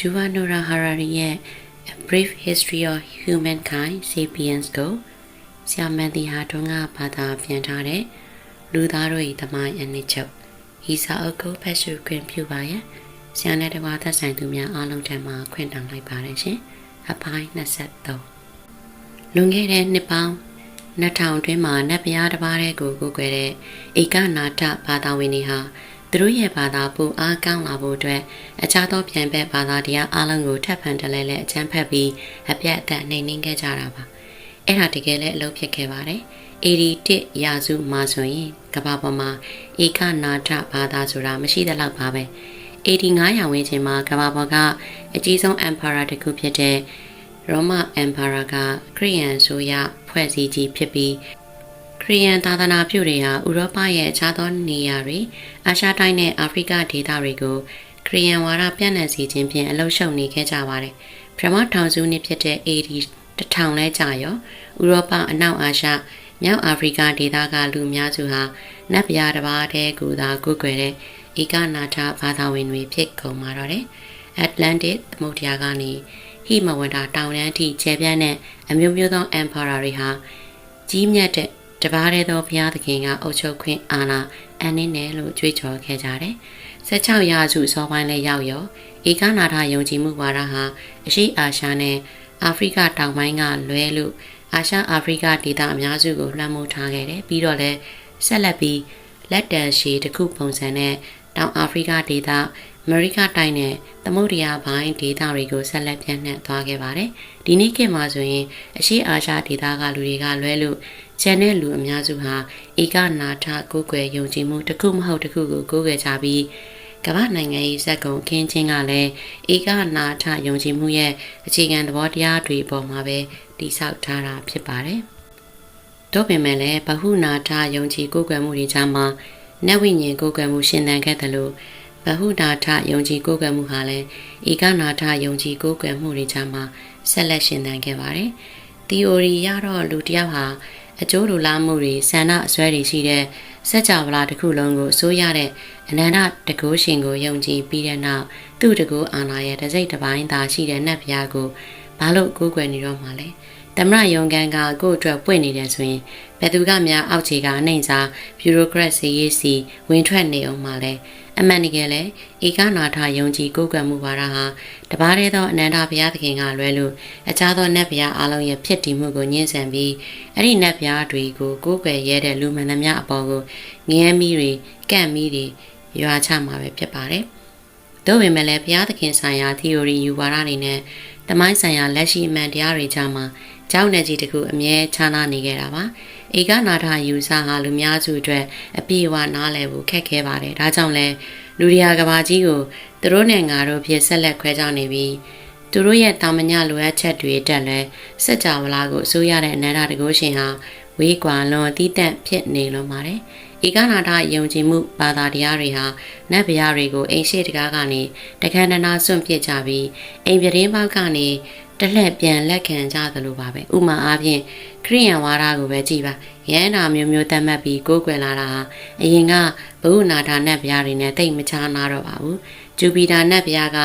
Yuval Noah Harari ရဲ့ A Brief History of Humankind Sapiens ကိုဆရာမန်တီဟာတွန်းကဘာသာပြန်ထားတဲ့လူသားတို့၏သမိုင်းအနှစ်ချုပ်ဤစာအုပ်ကိုဖတ်ရှုခွင့်ပြုပါရန်ဆရာနဲ့တကွာသက်ဆိုင်သူများအားလုံးထံမှခွင့်တောင်းလိုက်ပါတယ်ရှင်အပိုင်း23လွန်ခဲ့တဲ့နှစ်ပေါင်း2000အတွင်းမှာနတ်ဘုရားတစ်ပါးတဲ့ကိုကိုကွယ်တဲ့ဧကနာထဘာသာဝင်တွေဟာ သူတို့ရဲ့ဘာသာပူအားကောင်းလာဖို့အတွက်အခြားသောပြန်ဘက်ဘာသာတရားအလုံးကိုထပ်ဖန်တလဲလဲအချမ်းဖက်ပြီးအပြတ်အသတ်နှိမ်နင်းခဲ့ကြတာပါအဲ့ဒါတကယ်လည်းအလုပ်ဖြစ်ခဲ့ပါတယ်81ရာစုမှာဆိုရင်ကမ္ဘာပေါ်မှာဧကနာထဘာသာဆိုတာမရှိသလောက်ပါပဲ85ရာဝန်းကျင်မှာကမ္ဘာပေါ်ကအကြီးဆုံး emperor တစ်ခုဖြစ်တဲ့ Roma Emperor ကခရီးယန်ဆိုရဖွဲ့စည်းကြီးဖြစ်ပြီးခ ရီးယန်သာသနာပြုတွေဟာဥရောပရဲ့အခြားသောနေရာတွေအာရှတိုင်းနဲ့အာဖရိကဒေသတွေကိုခရီးယန်ဝါဒပြန့်နှံ့စေခြင်းဖြင့်အလှုပ်ရှုပ်နေခဲ့ကြပါတယ်။ပထမထောင်စုနှစ်ဖြစ်တဲ့ AD တထောင်လဲကြာရောဥရောပအနောက်အာရှမြောက်အာဖရိကဒေသကလူများစုဟာနတ်ဗျာတစ်ပါးတည်းကိုသာကိုယ်ွယ်တဲ့ဧကနာထဘာသာဝင်တွေဖြစ်ကုန်มาတော့တယ်။ Atlantic သမုဒ္ဒရာကနေဟိမဝန္တာတောင်တန်းထိကျဲပြန့်တဲ့အမျိုးမျိုးသော emperor တွေဟာကြီးမြတ်တဲ့ တပါးတဲ့သောဘုရားသခင်ကအုပ်ချုပ်ခွင့်အာဏာအန်နင်းတယ်လို့ကြွေးကြော်ခဲ့ကြတယ်။16ရာစုစောပိုင်းလဲရောက်ရောဧကနာထယုံကြည်မှုဝါဒဟာအရှိအာရှနဲ့အာဖရိကတောင်ပိုင်းကလွဲလို့အာရှအာဖရိကဒေသအများစုကိုလွှမ်းမိုးထားခဲ့တယ်ပြီးတော့လဲဆက်လက်ပြီးလက်တန်ရှည်တစ်ခုပုံစံနဲ့တောင်အာဖရိကဒေသအမေရိကတိုင်းနဲ့သမုဒ္ဒရာပိုင်းဒေသတွေကိုဆက်လက်ပြန့်နှံ့သွားခဲ့ပါတယ်။ဒီနေ့ခေတ်မှာဆိုရင်အရှိအာရှဒေသကလူတွေကလွဲလို့ ကျန်တဲ့လူအများစုဟာဧကနာထကိုယ်ွယ်ယုံကြည်မှုတစ်ခုမဟုတ်တစ်ခုကိုကိုးကွယ်ကြပြီးကမ္ဘာနိုင်ငံရေးဇက်ကုံခင်းချင်းကလည်းဧကနာထယုံကြည်မှုရဲ့အခြေခံသဘောတရားတွေပေါ်မှာပဲတည်ဆောက်ထားတာဖြစ်ပါတယ်။တို့ပင်မဲ့လည်းဗဟုနာထယုံကြည်ကိုးကွယ်မှုတွေကြားမှာနတ်ဝိညာဉ်ကိုးကွယ်မှုရှင်သန်ခဲ့တယ်လို့ဗဟုနာထယုံကြည်ကိုးကွယ်မှုဟာလည်းဧကနာထယုံကြည်ကိုးကွယ်မှုတွေကြားမှာဆက်လက်ရှင်သန်ခဲ့ပါတယ်။ theory ရတော့လူတစ်ယောက်ဟာ အကျိုးလိုလားမှုတွေဆန္ဒအစွဲတွေရှိတဲ့စัจ java လာတစ်ခုလုံးကိုအစိုးရတဲ့အနန္တတကုရှင်ကိုယုံကြည်ပြီးတဲ့နောက်သူ့တကူအာနာရဲ့တစိတ်တစ်ပိုင်းသာရှိတဲ့နတ်ဘုရားကိုဘာလို့ကိုးကွယ်နေတော့မှလဲတမရယုံကန်ကကို့အတွက်ပွင့်နေတယ်ဆိုရင်ဘယ်သူကများအောက်ခြေကအနှိမ့်စာဘျူရိုကရက်စီရေးစီဝင်ထွက်နေအောင်မှလဲ အမှန်တကယ်လဲဧကနာထယုံကြည်ကိုးကွယ်မှုပါတာဟာတပါးတည်းသောအနန္တဘုရားသခင်ကလွဲလို့အခြားသောနတ်ဘုရားအလုံးရဲ့ဖြစ်တည်မှုကိုညှင်းဆန်ပြီးအဲ့ဒီနတ်ဘုရားတွေကိုကိုးကွယ်ရတဲ့လူမှန်သမျှအပေါ်ကိုငရဲမီးတွေကန့်မီးတွေရွာချမှာပဲဖြစ်ပါတယ်။သို့ပေမဲ့လည်းဘုရားသခင်ဆိုင်ရာ theory ယူဝါဒတွေနဲ့တမိုင်းဆိုင်ရာလက်ရှိအမှန်တရားတွေကြားမှာကြောက်နေကြီးတခုအမြဲခြားနာနေခဲ့တာပါ ဧကနာထယူဆဟာလူများစုအတွက်အပြည့်အဝနားလည်ဖို့ခက်ခဲပါတယ်ဒါကြောင့်လဲလူရယာကဘာကြီးကိုသူတို့နဲ့ငါတို့ဖြစ်ဆက်လက်ခွဲခြားနေပြီးသူတို့ရဲ့တာမညလိုအပ်ချက်တွေတက်လဲစက်ကြဝဠာကိုအစိုးရတဲ့အနန္တတကုရှင်ဟာဝေးကွာလွန်တီးတန့်ဖြစ်နေလုံးပါတယ်ဧကနာထယုံကြည်မှုဘာသာတရားတွေဟာနတ်ဗျာတွေကိုအိမ်ရှိတကားကနေတခန္ဓနာစွန့်ပစ်ကြပြီးအိမ်ပြတင်းပေါက်ကနေ တလှည့်ပြန်လက်ခံကြသလိုပါပဲဥမာအားဖြင့်ခရိယံဝါဒကိုပဲကြည်ပါရဟန္တာမျိုးမျိုးတတ်မှတ်ပြီးကိုးကွယ်လာတာဟာအရင်ကဘုဟုနာထာနတ်ဗျာတွေနဲ့တိတ်မချားနာတော့ပါဘူးဂျူပီတာနတ်ဗျာက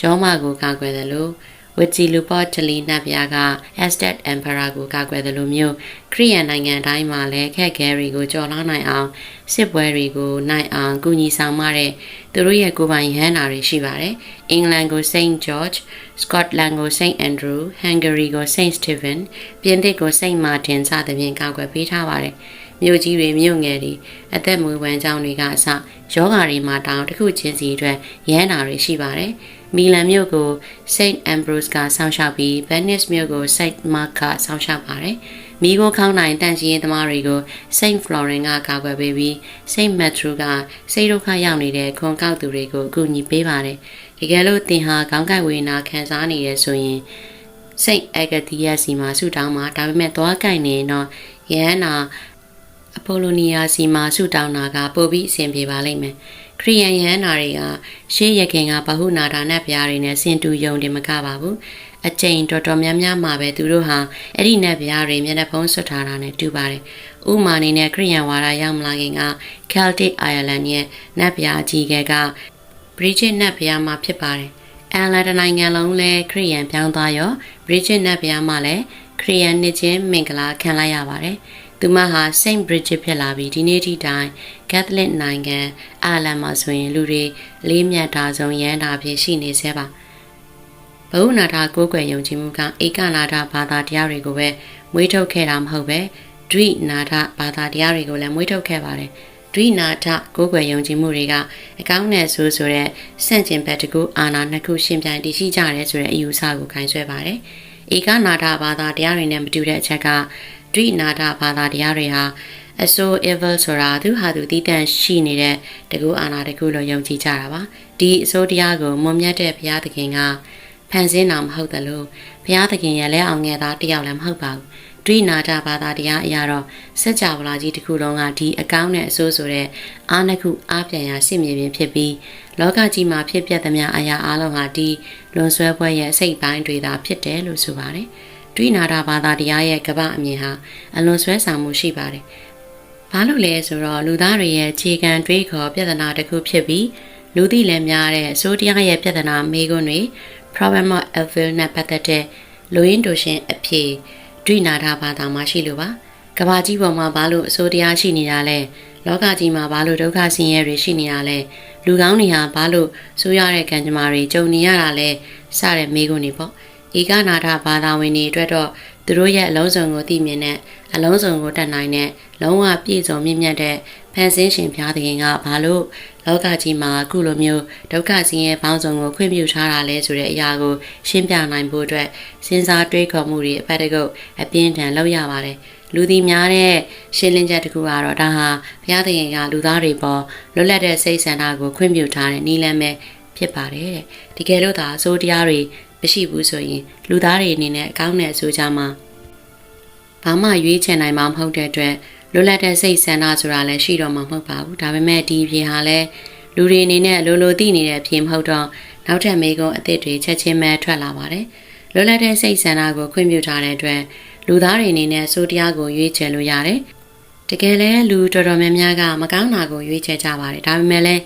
ရောမကိုကာကွယ်တယ်လို့ ဝချီလူပေါ်ချလီနတ်ဗျာက Aztec Emperor ကိုကာကွယ်တယ်လို့မျိုးခရီးယန်နိုင်ငံတိုင်းမှာလည်းခက်ခဲတွေကိုကြော်လာနိုင်အောင်စစ်ပွဲတွေကိုနိုင်အောင်ကူညီဆောင်မတဲ့သူတို့ရဲ့ကိုယ်ပိုင်ဟန်နာတွေရှိပါတယ်။အင်္ဂလန်ကို Saint George, Scotland ကို Saint Andrew, Hungary ကို Saint Stephen, ပြင်သစ်ကို Saint Martin စသဖြင့်ကာကွယ်ပေးထားပါတယ်။မြို့ကြီးတွေမြို့ငယ်တွေအသက်မွေးဝမ်းကြောင်းတွေကအစယောဂါတွေမှာတောင်းတစ်ခုချင်းစီအတွက်ရဟန္တာတွေရှိပါတယ်။ မီလန်မြို့ကို Saint Ambrose ကဆောင်းလျှောက်ပြီး Venice မြို့ကို Saint Mark ကဆောင်းလျှောက်ပါတယ်။မိခိုးခေါင်းနိုင်တန့်ရှင်သမားတွေကို Saint Florence ကကာကွယ်ပေးပြီး Saint Matthew ကစိတ်ဒုက္ခရောက်နေတဲ့ခွန်ကောက်သူတွေကိုအကူအညီပေးပါတယ်။တကယ်လို့သင်ဟာခေါင်းကိုက်ဝေနာခံစားနေရဆိုရင်စိတ်အဂတိယစီမှာဆူတောင်းမှာဒါပေမဲ့သွားကြိုက်နေတော့ယဟန်နာအပိုလိုနီယာစီမှာဆူတောင်းတာကပိုပြီးအဆင်ပြေပါလိမ့်မယ် ခရီးယန်ယဟန်နာတွေကရှေးရခင်ကဗဟုနာဒါနတ်ဗျာတွေနဲ့ဆင်တူယုံတယ်မကပါဘူးအချိန်တော်တော်များများမှာပဲသူတို့ဟာအဲ့ဒီနတ်ဗျာတွေမျက်နှာဖုံးဆွတ်ထားတာနဲ့တူပါတယ်ဥမာအနေနဲ့ခရီးယန်ဝါဒရောက်မလာခင်က Celtic Ireland ရဲ့နတ်ဗျာကြီးကက Bridget နတ်ဗျာမှာဖြစ်ပါတယ်အန်လန်တနိုင်ငံလုံးလည်းခရီးယန်ပြောင်းသွားရောဘရစ်ဂျစ်နတ်ဘုရားမှလည်းခရီးယန်နှစ်ချင်းမင်္ဂလာခံလိုက်ရပါတယ်။ သူမဟာ Saint Bridget ဖြစ်လာပြီးဒီနေ့ထိတိုင် Catholic နိုင်ငံအာလန်မှာဆိုရင်လူတွေလေးမြတ်တာဆုံးရန်တာဖြစ်ရှိနေသေးပါ။ဘဝနာတာကိုးကွယ်ယုံကြည်မှုကဧကနာထဘာသာတရားတွေကိုပဲမွေးထုတ်ခဲ့တာမဟုတ်ပဲဒွိနာထဘာသာတရားတွေကိုလည်းမွေးထုတ်ခဲ့ပါတယ်။ဒွိနာထကိုးကွယ်ယုံကြည်မှုတွေကအကောင်းနဲ့ဆိုးဆိုတဲ့စန့်ကျင်ဘက်တကူအာနာနှစ်ခုရှင်ပြိုင်တည်ရှိကြတယ်ဆိုတဲ့အယူဆကိုခိုင်းဆွဲပါတယ်။ဧကနာထဘာသာတရားတွေနဲ့မတူတဲ့အချက်က ဒွိနာထဘာသာတရားတွေဟာအဆို evil ဆိုတာသူဟာသူတည်တံ့ရှိနေတဲ့တကူအာနာတကူလို့ယုံကြည်ကြတာပါဒီအဆိုတရားကိုမွန်မြတ်တဲ့ဘုရားသခင်ကဖန်ဆင်းတာမဟုတ်တယ်လို့ဘုရားသခင်ရဲ့လက်အောင်ငယ်သားတယောက်လည်းမဟုတ်ပါဘူးဒွိနာတာဘာသာတရားအရာတော့စัจ java လာကြီးတစ်ခုလုံးကဒီအကောင်းနဲ့အဆိုးဆိုတဲ့အာနခုအားပြန်ရာစစ်မြေပြင်ဖြစ်ပြီးလောကကြီးမှာဖြစ်ပျက်သမျှအရာအလုံးဟာဒီလွန်ဆွဲပွဲရဲ့စိတ်ပိုင်းတွေသာဖြစ်တယ်လို့ဆိုပါတယ် ဒွိနာတာဘာသာတရားရဲ့ကပ္ပအမြင်ဟာအလွန်ဆွဲဆောင်မှုရှိပါတယ်ဘာလို့လဲဆိုတော့လူသားတွေရဲ့ခြေခံတွေးခေါ်ပြဿနာတစ်ခုဖြစ်ပြီးလူသိလည်းများတဲ့အစိုးတရားရဲ့ပြဿနာမေးခွန်းတွေ problem of evil နဲ့ပတ်သက်တဲ့လူရင်းတို့ရှင်အဖြေဒွိနာတာဘာသာမှာရှိလို့ပါကဘာကြီးပေါ်မှာဘာလို့အစိုးတရားရှိနေတာလဲလောကကြီးမှာဘာလို့ဒုက္ခဆင်းရဲတွေရှိနေတာလဲလူကောင်းတွေဟာဘာလို့ဆိုးရတဲ့ကံကြမ္မာတွေကြုံနေရတာလဲစတဲ့မေးခွန်းတွေပေါ့ ဧကနာထဘာသာဝင်တွေအတွက်တော့သူတို့ရဲ့အလုံးစုံကိုသိမြင်တဲ့အလုံးစုံကိုတတ်နိုင်တဲ့လုံးဝပြည့်စုံမြင့်မြတ်တဲ့ဖန်ဆင်းရှင်ဘုရားသခင်ကဘာလို့လောကကြီးမှာအခုလိုမျိုးဒုက္ခဆင်းရဲပေါင်းစုံကိုခွင့်ပြုထားတာလဲဆိုတဲ့အရာကိုရှင်းပြနိုင်ဖို့အတွက်စဉ်းစားတွေးခေါ်မှုတွေအပတ်တကုတ်အပြင်းထန်လုပ်ရပါတယ်လူသည်များတဲ့ရှင်းလင်းချက်တစ်ခုကတော့ဒါဟာဘုရားသခင်ကလူသားတွေပေါ်လွတ်လပ်တဲ့စိတ်ဆန္ဒကိုခွင့်ပြုထားတဲ့နည်းလမ်းပဲဖြစ်ပါတယ်တဲ့တကယ်လို့သာအစိုးတရားတွေ မရှိဘူးဆိုရင်လူသားတွေအနေနဲ့အကောင်းနဲ့အဆိုးကြမှာဘာမှရွေးချယ်နိုင်မှာမဟုတ်တဲ့အတွက်လွတ်လပ်တဲ့စိတ်ဆန္ဒဆိုတာလည်းရှိတော့မှာမဟုတ်ပါဘူးဒါပေမဲ့ဒီဖြေဟာလည်းလူတွေအနေနဲ့လိုလိုသိနေတဲ့အဖြေမဟုတ်တော့နောက်ထပ်မေကုန်းအသစ်တွေချက်ချင်းပဲထွက်လာပါတယ်လွတ်လပ်တဲ့စိတ်ဆန္ဒကိုခွင့်ပြုထားတဲ့အတွက်လူသားတွေအနေနဲ့စိုးတရားကိုရွေးချယ်လို့ရတယ်တကယ်လဲလူတော်တော်များများကမကောင်းတာကိုရွေးချယ်ကြပါတယ်ဒါပေမဲ့လည်း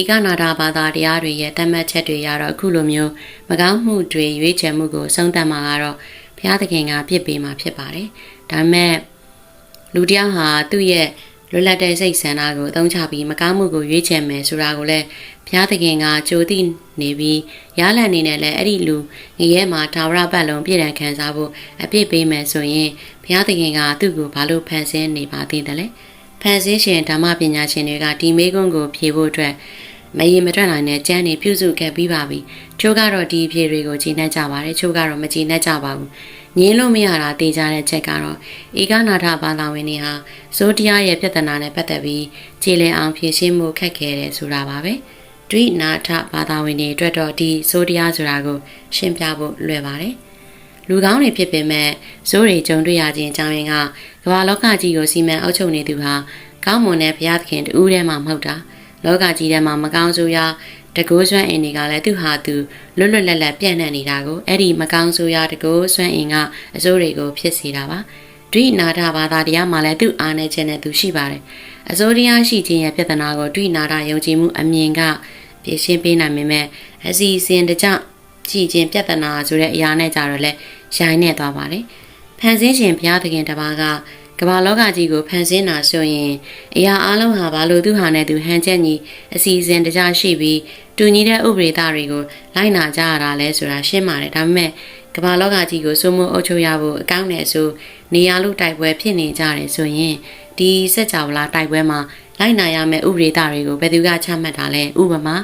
ဧကနာတာဘာသာတရားတွေရဲ့တတ်မှတ်ချက်တွေရတော့အခုလိုမျိုးမကောင်းမှုတွေရွေးချယ်မှုကိုဆုံးသတ်မှာကတော့ဘုရားသခင်ကပြစ်ပေးမှာဖြစ်ပါတယ်ဒါပေမဲ့လူတယောက်ဟာသူ့ရဲ့လွတ်လပ်တဲ့စိတ်ဆန္ဒကိုအသုံးချပြီးမကောင်းမှုကိုရွေးချယ်မယ်ဆိုတာကိုလည်းဘုရားသခင်ကကြိုသိနေပြီးရလန်နေနဲ့လည်းအဲ့ဒီလူငရဲမှာဒါဝရပတ်လုံးပြည်တံခံစားဖို့အပြစ်ပေးမယ်ဆိုရင်ဘုရားသခင်ကသူ့ကိုဘာလို့ဖန်ဆင်းနေပါသေးတယ်လဲ ဖန်ဆင်းရှင်ဓမ္မပညာရှင်တွေကဒီမေကွန်းကိုဖြေဖို့အတွက်မရေမတွက်နိုင်တဲ့ကျမ်းတွေပြုစုခဲ့ပြီးပါပြီ။ချိုးကတော့ဒီဖြေတွေကိုကြီးနှက်ကြပါတယ်။ချိုးကတော့မကြီးနှက်ကြပါဘူး။ငင်းလို့မရတာတေးကြတဲ့ချက်ကတော့ဧကနာထဘာသာဝင်တွေဟာဇိုတရားရဲ့ပြဿနာနဲ့ပတ်သက်ပြီးခြေလည်အောင်ဖြေရှင်းမှုခက်ခဲတယ်ဆိုတာပါပဲ။ဒွိနာထဘာသာဝင်တွေအတွက်တော့ဒီဇိုတရားဆိုတာကိုရှင်းပြဖို့လွယ်ပါတယ်။ လူကောင်းတွေဖြစ်ပေမဲ့ဇိုးတွေကြုံတွေ့ရခြင်းအကြောင်းရင်းကကမ္ဘာလောကကြီးကိုစီမံအုပ်ချုပ်နေသူဟာကောင်းမွန်တဲ့ဘုရားသခင်တူးထဲမှာမဟုတ်တာ။လောကကြီးထဲမှာမကောင်းဆိုးရတကိုးစွမ်းအင်တွေကလည်းသူ့ဟာသူလွတ်လွတ်လပ်လပ်ပြန့်နှံ့နေတာကိုအဲ့ဒီမကောင်းဆိုးရတကိုးစွမ်းအင်ကအစိုးတွေကိုဖြစ်စေတာပါဒွိနာထဘာသာတရားမှာလည်းသူ့အားနဲ့ခြင်းနဲ့သူရှိပါတယ်အစိုးတရားရှိခြင်းရဲ့ပြဿနာကိုဒွိနာထယုံကြည်မှုအမြင်ကဖြေရှင်းပေးနိုင်ပေမဲ့အစီအစဉ်တကြကြည်ခြင်းပြဿနာဆိုတဲ့အရာနဲ့ကြတော့လဲ ရိုင်းနေသွားပါတယ်ဖန်ဆင်းရှင်ဘုရားသခင်တပါးကကမ္ဘာလောကကြီးကိုဖန်ဆင်းတာဆိုရင်အရာအလုံးဟာဘာလို့သူဟာနဲ့သူဟန်ချက်ညီအစီအစဉ်တကြရှိပြီးတူညီတဲ့ဥပဒေသားတွေကိုလိုက်နာကြရတာလဲဆိုတာရှင်းပါတယ်ဒါပေမဲ့ကမ္ဘာလောကကြီးကိုစိုးမိုးအုပ်ချုပ်ရဖို့အကောင့်နဲ့ဆိုနေရာလူတိုက်ပွဲဖြစ်နေကြတယ်ဆိုရင်ဒီစက်ကြောလာတိုက်ပွဲမှာလိုက်နာရမယ့်ဥပဒေသားတွေကိုဘယ်သူကချမှတ်တာလဲဥပမာ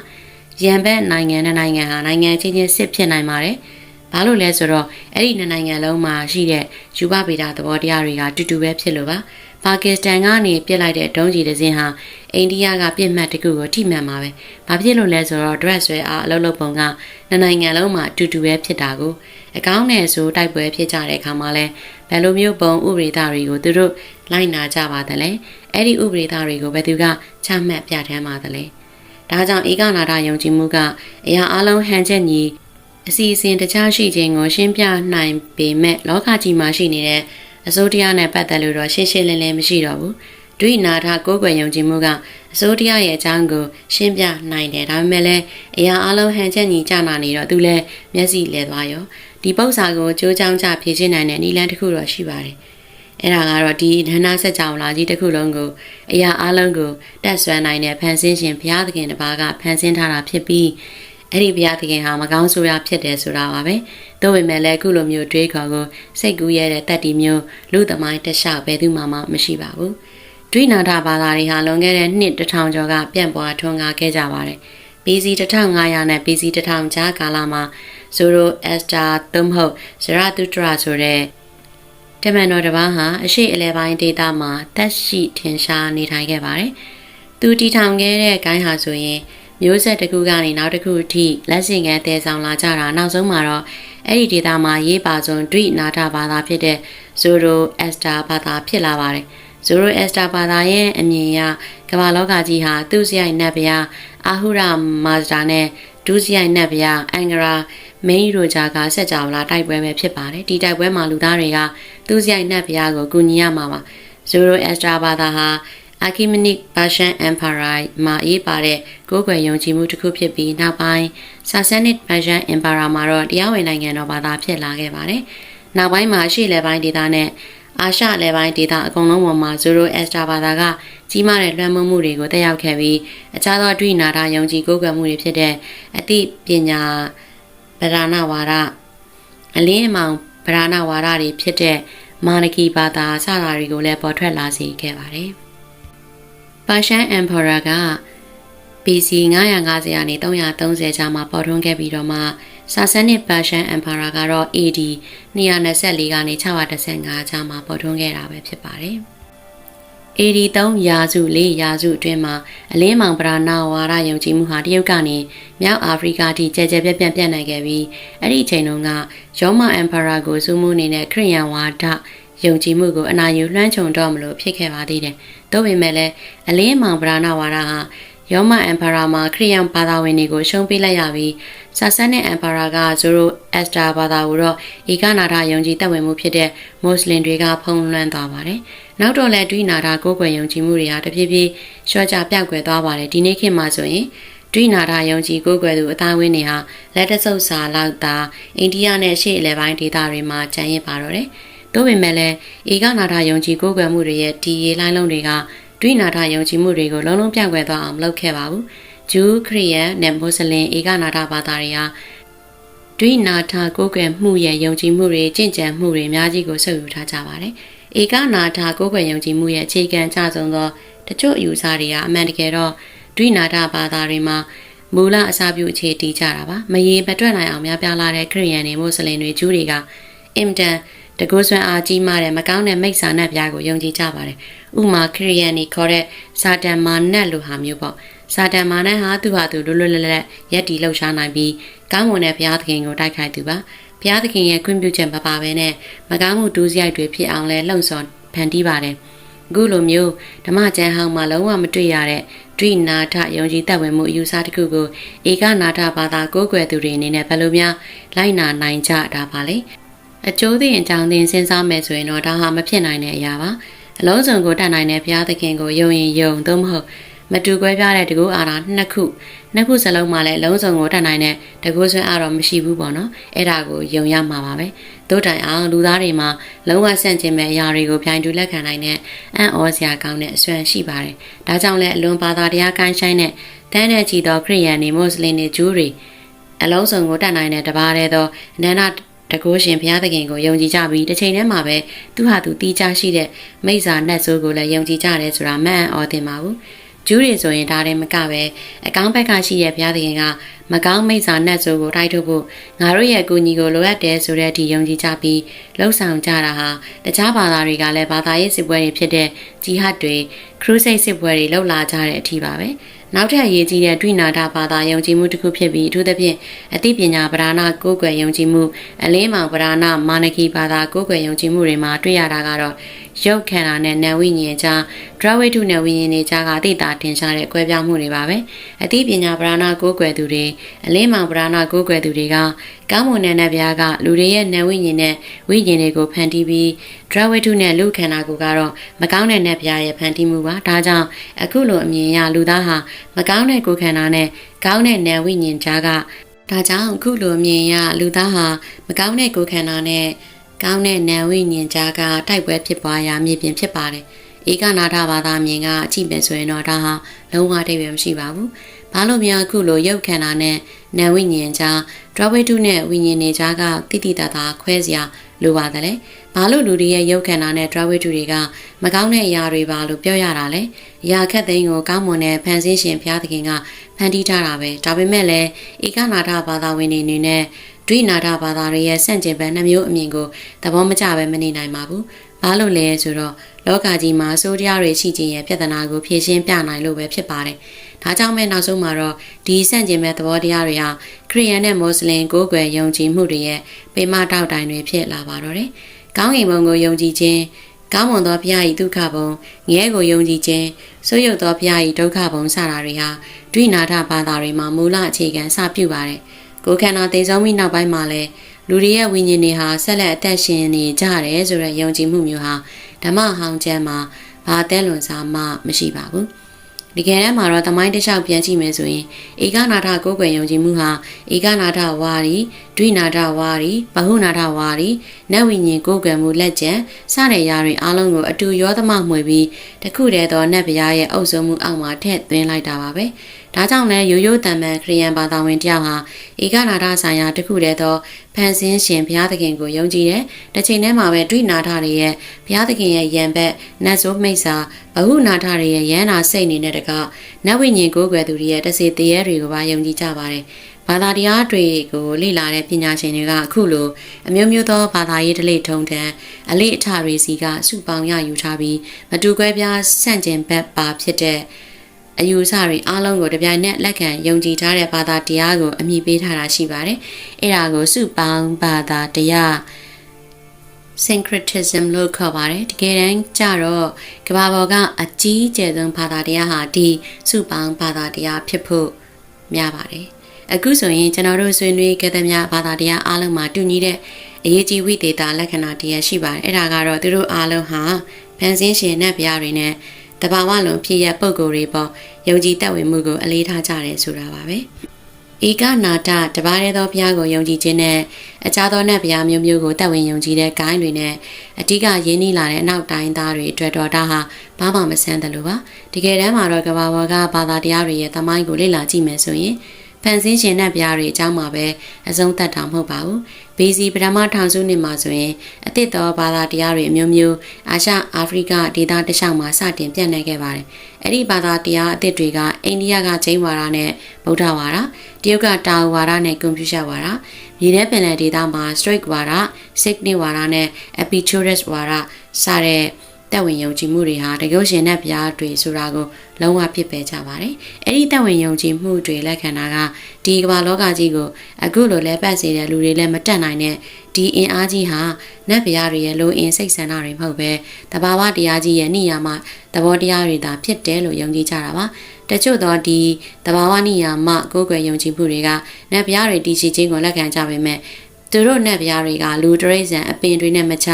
ရန်ဘက်နိုင်ငံနဲ့နိုင်ငံဟာနိုင်ငံချင်းချင်းစစ်ဖြစ်နိုင်ပါတယ်။ ဘာလို့လဲဆိုတော့အဲ့ဒီနှစ်နိုင်ငံလုံးမှာရှိတဲ့ယူဘဗေဒသဘောတရားတွေကတူတူပဲဖြစ်လို့ပါပါကစ္စတန်ကနေပြစ်လိုက်တဲ့ဒုံးကျည်တစ်စင်းဟာအိန္ဒိယကပြစ်မှတ်တခုကိုထိမှန်ပါပဲ။ဘာဖြစ်လို့လဲဆိုတော့ dress ဆွဲအားအလုပ်လုပ်ပုံကနှစ်နိုင်ငံလုံးမှာတူတူပဲဖြစ်တာကိုအကောင်းနဲ့ဆိုတိုက်ပွဲဖြစ်ကြတဲ့အခါမှာလဲဘယ်လိုမျိုးပုံဥပဒေသားတွေကိုသူတို့လိုက်နာကြပါသလဲ။အဲ့ဒီဥပဒေသားတွေကိုဘယ်သူကချမှတ်ပြဋ္ဌာန်းပါသလဲ။ဒါကြောင့်ဧကနာတာယုံကြည်မှုကအရာအလုံးဟန်ချက်ညီ အစီအစဉ်တခြားရှိခြင်းကိုရှင်းပြနိုင်ပေမဲ့လောကကြီးမှာရှိနေတဲ့အစိုးတရားနဲ့ပတ်သက်လို့တော့ရှင်းရှင်းလင်းလင်းမရှိတော့ဘူးဒွိနာထကိုးကွယ်ယုံကြည်မှုကအစိုးတရားရဲ့အကြောင်းကိုရှင်းပြနိုင်တယ်ဒါပေမဲ့လည်းအရာအလုံးဟန်ချက်ညီကြနာနေတော့သူလည်းမျက်စိလဲသွားရောဒီပု္ပ္ပာကိုကြိုးချောင်းချဖြည့်ရှင်းနိုင်တဲ့နည်းလမ်းတစ်ခုတော့ရှိပါတယ်အဲ့ဒါကတော့ဒီဒဏ္ဍဆက်ကြောင်လာကြီးတစ်ခုလုံးကိုအရာအလုံးကိုတက်ဆွမ်းနိုင်တဲ့ဖန်ဆင်းရှင်ဘုရားသခင်တစ်ပါးကဖန်ဆင်းထားတာဖြစ်ပြီး အဲ့ဒီဘုရားသခင်ဟာမကောင်းဆိုးရဖြစ်တယ်ဆိုတာပါပဲ။သို့ပေမဲ့လည်းအခုလိုမျိုးတွေးခေါ်ကိုစိတ်ကူးရတဲ့တက်တီမျိုးလူသမိုင်းတက်လျှောက်ဘယ်သူမှမရှိပါဘူး။ဒွိနာထဘာသာတွေဟာလွန်ခဲ့တဲ့နှစ်တစ်ထောင်ကျော်ကပြန့်ပွားထွန်းကားခဲ့ကြပါတယ်။ BC 1500နဲ့ BC 1000ကြားကာလမှာဇိုရိုအက်စတာသို့မဟုတ်ဇရာတုတရာဆိုတဲ့တမန်တော်တစ်ပါးဟာအရှိအလဲပိုင်းဒေသမှာတက်ရှိထင်ရှားနေထိုင်ခဲ့ပါတယ်။သူတည်ထောင်ခဲ့တဲ့ဂိုင်းဟာဆိုရင် မျိုးဆက်တစ်ခုကနေနောက်တစ်ခုအထိလက်ဆင့်ကဲတည်ဆောင်လာကြတာနောက်ဆုံးမှာတော့အဲ့ဒီဒေသမှာရေးပါဆုံးဒွိနာထဘာသာဖြစ်တဲ့ဇိုရိုအက်စတာဘာသာဖြစ်လာပါတယ်။ဇိုရိုအက်စတာဘာသာရဲ့အမြင်အရကမ္ဘာလောကကြီးဟာသူ့စရိုက်နတ်ဗျာအာဟုရမာဇာနဲ့ဒုစရိုက်နတ်ဗျာအင်္ဂရာမင်းရိုဂျာကဆက်ကြောင်လာတိုက်ပွဲပဲဖြစ်ပါတယ်ဒီတိုက်ပွဲမှာလူသားတွေကသူ့စရိုက်နတ်ဗျာကိုကူညီရမှာပါဇိုရိုအက်စတာဘာသာဟာ Achaemenid Persian Empire မှာအေးပါတဲ့ကိုးကွယ်ယုံကြည်မှုတစ်ခုဖြစ်ပြီးနောက်ပိုင်း Sassanid Persian Empire မှာတော့တရားဝင်နိုင်ငံတော်ဘာသာဖြစ်လာခဲ့ပါတယ်။နောက်ပိုင်းမှာရှေ့လယ်ပိုင်းဒေသနဲ့အာရှလယ်ပိုင်းဒေသအကုန်လုံးပေါ်မှာ Zoroaster ဘာသာကကြီးမားတဲ့လွှမ်းမိုးမှုတွေကိုတက်ရောက်ခဲ့ပြီးအခြားသောအတွေ့အနာတာယုံကြည်ကိုးကွယ်မှုတွေဖြစ်တဲ့အသိပညာဗရဏဝါဒအလင်းအမောင်ဗရဏဝါဒတွေဖြစ်တဲ့မာနကီဘာသာစတာတွေကိုလည်းပေါ်ထွက်လာစေခဲ့ပါတယ်။ Persian Emperor က BC 950ရာနေ330ကြားမှာပေါ်ထွန်းခဲ့ပြီးတော့မှ Sassanid Persian Emperor ကတော့ AD 224ကနေ615ကြားမှာပေါ်ထွန်းခဲ့တာပဲဖြစ်ပါတယ်။ AD 3ရာစု4ရာစုအတွင်းမှာအလင်းမောင်ပရာနာဝါဒယုံကြည်မှုဟာတရုတ်ကနေမြောက်အာဖရိကထိကြဲကြဲပြန့်ပြန့်ပြန့်နိုင်ခဲ့ပြီးအဲ့ဒီအချိန်တုန်းကရောမအမ်ပါရာကိုစုမှုနေတဲ့ခရစ်ယာန်ဝါဒယုံကြည်မှုကိုအနာယူလွှမ်းခြုံတော့မလို့ဖြစ်ခဲ့ပါသေးတယ်။ သို့ပေမဲ့လည်းအလင်းမောင်ဗရာဏဝါဒဟာယောမအမ်ပါရာမှာခရီးယန်ဘာသာဝင်တွေကိုရှုံးပေးလိုက်ရပြီးဆာဆန်နဲ့အမ်ပါရာကဇိုရိုအက်စတာဘာသာကိုတော့ဧကနာထယုံကြည်တက်ဝင်မှုဖြစ်တဲ့မွတ်စလင်တွေကဖုံးလွှမ်းသွားပါတယ်။နောက်တော့လည်းဒွိနာထကိုးကွယ်ယုံကြည်မှုတွေဟာတဖြည်းဖြည်းလျှော့ချပြောက်ကွယ်သွားပါတယ်ဒီနေ့ခေတ်မှာဆိုရင်ဒွိနာထယုံကြည်ကိုးကွယ်သူအသားဝင်းတွေဟာလက်တဆုပ်စာလောက်သာအိန္ဒိယနဲ့အရှေ့အလယ်ပိုင်းဒေသတွေမှာကျန်ရစ်ပါတော့တယ်။ သို့ပေမဲ့လည်းဧကနာထယုံကြည်ကိုးကွယ်မှုတွေရဲ့ဒီရေလိုင်းလုံးတွေကဒွိနာထယုံကြည်မှုတွေကိုလုံးလုံးပြောင်းကွယ်သွားအောင်မလုပ်ခဲ့ပါဘူး။ဂျူးခရီးယန်နဲ့မွတ်စလင်ဧကနာထဘာသာတွေဟာဒွိနာထကိုးကွယ်မှုရဲ့ယုံကြည်မှုတွေကြင့်ကြံမှုတွေအများကြီးကိုဆုပ်ယူထားကြပါတယ်။ဧကနာထကိုးကွယ်ယုံကြည်မှုရဲ့အခြေခံအကျဆုံးသောတချို့အယူဆတွေကအမှန်တကယ်တော့ဒွိနာထဘာသာတွေမှာမူလအစာပြုအခြေတည်ကြတာပါ။မရေမတွက်နိုင်အောင်များပြားလာတဲ့ခရီးယန်တွေမွတ်စလင်တွေဂျူးတွေကအင်တန် တကူဆွမ်းအားကြီးမားတဲ့မကောင်းတဲ့မိစ္ဆာနတ်ပြားကိုယုံကြည်ကြပါတယ်။ဥမာခရီးယန်နီခေါ်တဲ့စာတန်မာနတ်လိုဟာမျိုးပေါ့။စာတန်မာနတ်ဟာသူ့ဟာသူလွတ်လွတ်လပ်လပ်ရက်တီလှုပ်ရှားနိုင်ပြီးကောင်းမွန်တဲ့ဘုရားသခင်ကိုတိုက်ခိုက်သူပါ။ဘုရားသခင်ရဲ့ခွင့်ပြုချက်မပါဘဲနဲ့မကောင်းမှုဒုစရိုက်တွေဖြစ်အောင်လဲလှုံ့ဆော်ဖန်တီးပါတယ်။အခုလိုမျိုးဓမ္မကျမ်းဟောင်းမှာလုံးဝမတွေ့ရတဲ့ဒွိနာထယုံကြည်သက်ဝင်မှုအယူဆတစ်ခုကိုဧကနာထဘာသာကိုးကွယ်သူတွေအနေနဲ့ဘယ်လိုများလိုက်နာနိုင်ကြတာပါလဲ။ အကျိုးသိရင်အကြောင်းသိစဉ်းစားမယ်ဆိုရင်တော့ဒါဟာမဖြစ်နိုင်တဲ့အရာပါအလုံးစုံကိုတတ်နိုင်တဲ့ဘုရားသခင်ကိုယုံရင်ယုံသို့မဟုတ်မတူကွဲပြားတဲ့တကူအာရာနှစ်ခုနှစ်ခုစလုံးမှာလည်းအလုံးစုံကိုတတ်နိုင်တဲ့တကူဆွဲအားတော့မရှိဘူးပေါ့နော်အဲ့ဒါကိုယုံရမှာပါပဲတို့တိုင်အောင်လူသားတွေမှာလုံးဝဆန့်ကျင်မဲ့အရာတွေကိုပြိုင်တူလက်ခံနိုင်တဲ့အံ့ဩစရာကောင်းတဲ့အစွမ်းရှိပါတယ်ဒါကြောင့်လည်းအလွန်ဘာသာတရားကိုင်းဆိုင်တဲ့တန်းတဲ့ချီသောခရိယန်တွေမွတ်စလင်တွေဂျူးတွေအလုံးစုံကိုတတ်နိုင်တဲ့တပါးတဲ့သောအနန္တ တကိုးရှင်ဘုရားသခင်ကိုယုံကြည်ကြပြီးတစ်ချိန်တည်းမှာပဲသူဟာသူတီးခြားရှိတဲ့မိစ္ဆာနတ်ဆိုးကိုလည်းယုံကြည်ကြတယ်ဆိုတာမှန်အော်တင်ပါဘူးကျူးတွေဆိုရင်ဒါတည်းမကပဲအကောင်းဘက်ကရှိတဲ့ဘုရားသခင်ကမကောင်းမိစ္ဆာနတ်ဆိုးကိုတိုက်ထုတ်ဖို့ငါတို့ရဲ့အကူအညီကိုလိုအပ်တယ်ဆိုတဲ့အထိယုံကြည်ကြပြီးလှုပ်ဆောင်ကြတာဟာတခြားဘာသာတွေကလည်းဘာသာရေးစစ်ပွဲတွေဖြစ်တဲ့ဂျီဟတ်တွေခရူးစိတ်စစ်ပွဲတွေလှုပ်လာကြတဲ့အထိပါပဲ။ နောက်ထပ်အရေးကြီးတဲ့ဒွိနာဒဘာသာယုံကြည်မှုတစ်ခုဖြစ်ပြီးအထူးသဖြင့်အသိပညာပဓာနာကိုယ်ွယ်ယုံကြည်မှုအလင်းမောင်ပဓာနာမာနကီဘာသာကိုယ်ွယ်ယုံကြည်မှုတွေမှာတွေ့ရတာကတော့ ရုပ်ခန္ဓာနဲ့နံဝိညာဉ်ကြားဒရဝိတုနဲ့ဝိညာဉ်တွေကြားကအတိတ်တာတင်ရှားတဲ့ကွဲပြားမှုတွေပါပဲအသိပညာပရဏကိုးကွယ်သူတွေအလင်းမောင်ပရဏကိုးကွယ်သူတွေကကောင်းမွန်တဲ့နတ်ဗျာကလူတွေရဲ့နံဝိညာဉ်နဲ့ဝိညာဉ်တွေကိုဖန်တီးပြီးဒရဝိတုနဲ့လူခန္ဓာကိုကတော့မကောင်းတဲ့နတ်ဗျာရဲ့ဖန်တီးမှုပါဒါကြောင့်အခုလိုအမြင်ရလူသားဟာမကောင်းတဲ့ကိုယ်ခန္ဓာနဲ့ကောင်းတဲ့နံဝိညာဉ်ကြားကဒါကြောင့်အခုလိုအမြင်ရလူသားဟာမကောင်းတဲ့ကိုယ်ခန္ဓာနဲ့ ကောင်းတဲ့နံဝိညာဉ်ကြားကတိုက်ပွဲဖြစ်ပွားရာမြေပြင်ဖြစ်ပါတယ်။ဧကနာထဘာသာမြင်ကအကြည့်ပဲဆိုရင်တော့ဒါဟာလုံးဝအတိတ်ပဲမရှိပါဘူး။ဘာလို့များအခုလိုရုပ်ခန္ဓာနဲ့နံဝိညာဉ်ကြားဒရဝိတုနဲ့ဝိညာဉ်တွေကြားကတိတိတသာခွဲစရာလိုပါတယ်လေ။ ဘာလို့လူတွေရဲ့ရုပ်ခန္ဓာနဲ့ဒရဝိတုတွေကမကောင်းတဲ့အရာတွေပါလို့ပြောရတာလဲ။အရာခက်သိမ်းကိုကောင်းမွန်တဲ့ဖန်ဆင်းရှင်ဘုရားသခင်ကဖန်တီးထားတာပဲ။ဒါပေမဲ့လည်းဧကနာထဘာသာဝင်တွေအနေနဲ့ဒွိနာထဘာသာတွေရဲ့ဆန့်ကျင်ဘက်နှမျိုးအမြင်ကိုသဘောမကျပဲမနေနိုင်ပါဘူး။ဘာလို့လဲဆိုတော့လောကကြီးမှာစိုးတရားတွေရှိခြင်းရဲ့ပြဿနာကိုဖြေရှင်းပြနိုင်လို့ပဲဖြစ်ပါတယ်။ဒါကြောင့်မဲ့နောက်ဆုံးမှာတော့ဒီဆန့်ကျင်ဘက်သဘောတရားတွေဟာခရီးယန်နဲ့မွတ်စလင်ကိုးကွယ်ယုံကြည်မှုတွေရဲ့ပေမတောက်တိုင်တွေဖြစ်လာပါတော့တယ်။ ကောင်းကင်ဘုံကိုယုံကြည်ခြင်းကောင်းမွန်သောဘုရား၏ဒုက္ခဘုံငရဲကိုယုံကြည်ခြင်းဆိုးရုပ်သောဘုရား၏ဒုက္ခဘုံစတာတွေဟာဒွိနာထဘာသာတွေမှာမူလအခြေခံစပြုပါတယ်။ကိုခန္ဓာတည်ဆုံးပြီးနောက်ပိုင်းမှာလည်းလူတွေရဲ့ဝိညာဉ်တွေဟာဆက်လက်အသက်ရှင်နေကြတယ်ဆိုတဲ့ယုံကြည်မှုမျိုးဟာဓမ္မဟောင်းကျမ်းမှာဘာတဲလွန်စားမှမရှိပါဘူး ဒီကယ်ထဲမှာတော့သမိုင်းတစ်လျှောက်ပြန်ကြည့်မယ်ဆိုရင်ဧကနာထကိုယ်ွယ်ယုံကြည်မှုဟာဧကနာထဝါရီဒွိနာထဝါရီဘဟုနာထဝါရီနတ်ဝိညာဉ်ကိုယ်ွယ်မှုလက်ကျန်စတဲ့ຢာတွေအားလုံးကိုအတူရောသမမှွေပြီးတခုတည်းသောနတ်ဗျာရဲ့အုပ်စိုးမှုအောက်မှာထည့်သွင်းလိုက်တာပါပဲ။ ဒါကြောင့်လည်းရိုးရိုးတန်ပန်ခရီးယန်ဘာသာဝင်တယောက်ဟာဧကနာထဆိုင်ရာတခုတည်းသောဖန်ဆင်းရှင်ဘုရားသခင်ကိုယုံကြည်တယ်။တစ်ချိန်တည်းမှာပဲဒွိနာထတွေရဲ့ဘုရားသခင်ရဲ့ယံဘက်နတ်ဆိုးမိတ်စာဘဟုနာထတွေရဲ့ယန္နာစိတ်နေတဲ့တကနတ်ဝိညာဉ်ကိုးကွယ်သူတွေရဲ့တစေတရေတွေကိုပါယုံကြည်ကြပါတယ်။ဘာသာတရားတွေကိုလေ့လာတဲ့ပညာရှင်တွေကအခုလိုအမျိုးမျိုးသောဘာသာရေးဓလေ့ထုံးတမ်းအလေးအထတွေစီကစုပေါင်းရယူထားပြီးမတူကွဲပြားဆန့်ကျင်ဘက်ပါဖြစ်တဲ့ အယူဆတွေအားလုံးကိုတပြိုင်နက်လက်ခံယုံကြည်ထားတဲ့ဘာသာတရားကိုအမိပေးထားတာရှိပါတယ်။အဲ့ဒါကိုစုပေါင်းဘာသာတရား syncretism လို့ခေါ်ပါတယ်။တကယ်တမ်းကျတော့ကမ္ဘာပေါ်ကအကြီးကျယ်ဆုံးဘာသာတရားဟာဒီစုပေါင်းဘာသာတရားဖြစ်ဖို့များပါတယ်။အခုဆိုရင်ကျွန်တော်တို့ဆွေးနွေးခဲ့တဲ့များဘာသာတရားအားလုံးမှာတူညီတဲ့အရေးကြီးဝိသေသလက္ခဏာတရားရှိပါတယ်။အဲ့ဒါကတော့သူတို့အားလုံးဟာဖန်ဆင်းရှင်နဲ့ဗျာတွေနဲ့ တဘာဝလုံးဖြစ်ရပုံကိုယ်တွေပေါ်ယုံကြည်တတ်ဝင်မှုကိုအလေးထားကြတယ်ဆိုတာပါပဲဧကနာတတပါးရဲသောဘုရားကိုယုံကြည်ခြင်းနဲ့အခြားသောနတ်ဘုရားမျိုးမျိုးကိုတတ်ဝင်ယုံကြည်တဲ့ဂိုင်းတွေနဲ့အတိကရင်းနှီးလာတဲ့အနောက်တိုင်းသားတွေအတွက်တော်တာဟာဘာမှမဆန်းတယ်လို့ပါတကယ်တမ်းမှာတော့ကဘာဝကဘာသာတရားတွေရဲ့သမိုင်းကိုလေ့လာကြည့်မယ်ဆိုရင်ဖန်ဆင်းရှင်နဲ့ပြားတွေအကြောင်းမှာပဲအဆုံးသတ်တာမဟုတ်ပါဘူး။ ဘေစီပထမထောင်စုနှစ်မှာဆိုရင်အသစ်သောဘာသာတရားတွေအမျိုးမျိုးအာရှအာဖရိကဒေသတခြားမှာစတင်ပြန့်နှံ့ခဲ့ပါတယ်။အဲ့ဒီဘာသာတရားအသစ်တွေကအိန္ဒိယကဂျိမ်းဝါဒနဲ့ဗုဒ္ဓဝါဒတရုတ်ကတာဝါဒနဲ့ကွန်ပျူတာဝါဒမြေထဲပင်လယ်ဒေသမှာ strike ဝါဒ signal ဝါဒနဲ့ epicurus ဝါဒစတဲ့တက်ဝင်ယုံကြည်မှုတွေဟာတကုတ်ရှင်နဲ့ဘုရားတွေဆိုတာကို လုံးဝဖြစ်ပယ်ကြပါတယ်။အဲ့ဒီတက်ဝင်ယုံကြည်မှုတွေလက်ခံတာကဒီကမ္ဘာလောကကြီးကိုအခုလိုလဲပတ်စေတဲ့လူတွေလည်းမတက်နိုင်တဲ့ဒီအင်အားကြီးဟာနတ်ဘုရားတွေရဲ့လုံအင်စိတ်ဆန္ဒတွေမဟုတ်ပဲတဘာဝတရားကြီးရဲ့နိယာမသဘောတရားတွေသာဖြစ်တယ်လို့ယုံကြည်ကြတာပါ။တချို့သောဒီတဘာဝနိယာမကိုယ်ွယ်ယုံကြည်မှုတွေကနတ်ဘုရားတွေတည်ရှိခြင်းကိုလက်ခံကြပေမဲ့ သူတို့နတ်ဗျာတွေကလူတရိษံအပင်တွေနဲ့မချ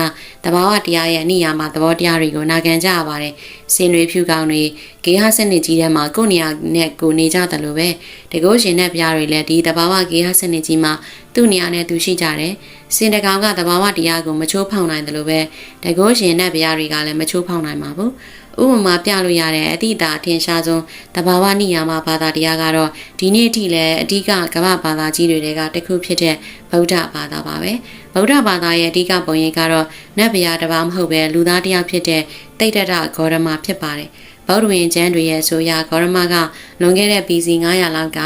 တဘာဝတရားရဲ့အနိယာမသဘောတရားတွေကိုနာခံကြရပါတယ်။စင်တွေဖြူကောင်းတွေဂေဟစနစ်ကြီးထဲမှာကိုယ်နေရာနဲ့ကိုနေကြတယ်လို့ပဲတကုတ်ရှင်နတ်ဗျာတွေလည်းဒီတဘာဝဂေဟစနစ်ကြီးမှာသူ့နေရာနဲ့သူရှိကြတယ်။စင်တကောင်ကတဘာဝတရားကိုမချိုးဖောက်နိုင်တယ်လို့ပဲတကုတ်ရှင်နတ်ဗျာတွေကလည်းမချိုးဖောက်နိုင်ပါဘူး။ ဥပမာပြလို့ရတဲ့အတိအတာအထင်ရှားဆုံးတဘာဝနိယာမဘာသာတရားကတော့ဒီနေ့အထိလည်းအဓိကကမ္ဘာဘာသာကြီးတွေကတစ်ခုဖြစ်တဲ့ဗုဒ္ဓဘာသာပါပဲဗုဒ္ဓဘာသာရဲ့အဓိကပုံရိပ်ကတော့နတ်ဗျာတစ်ပါးမဟုတ်ပဲလူသားတစ်ယောက်ဖြစ်တဲ့တိတ်တရဂေါရမဖြစ်ပါတယ် ဗုဒ္ဓဝင်ကျမ်းတွေရဲ့ဆိုရာဂေါရမကလွန်ခဲ့တဲ့ BC 900လောက်က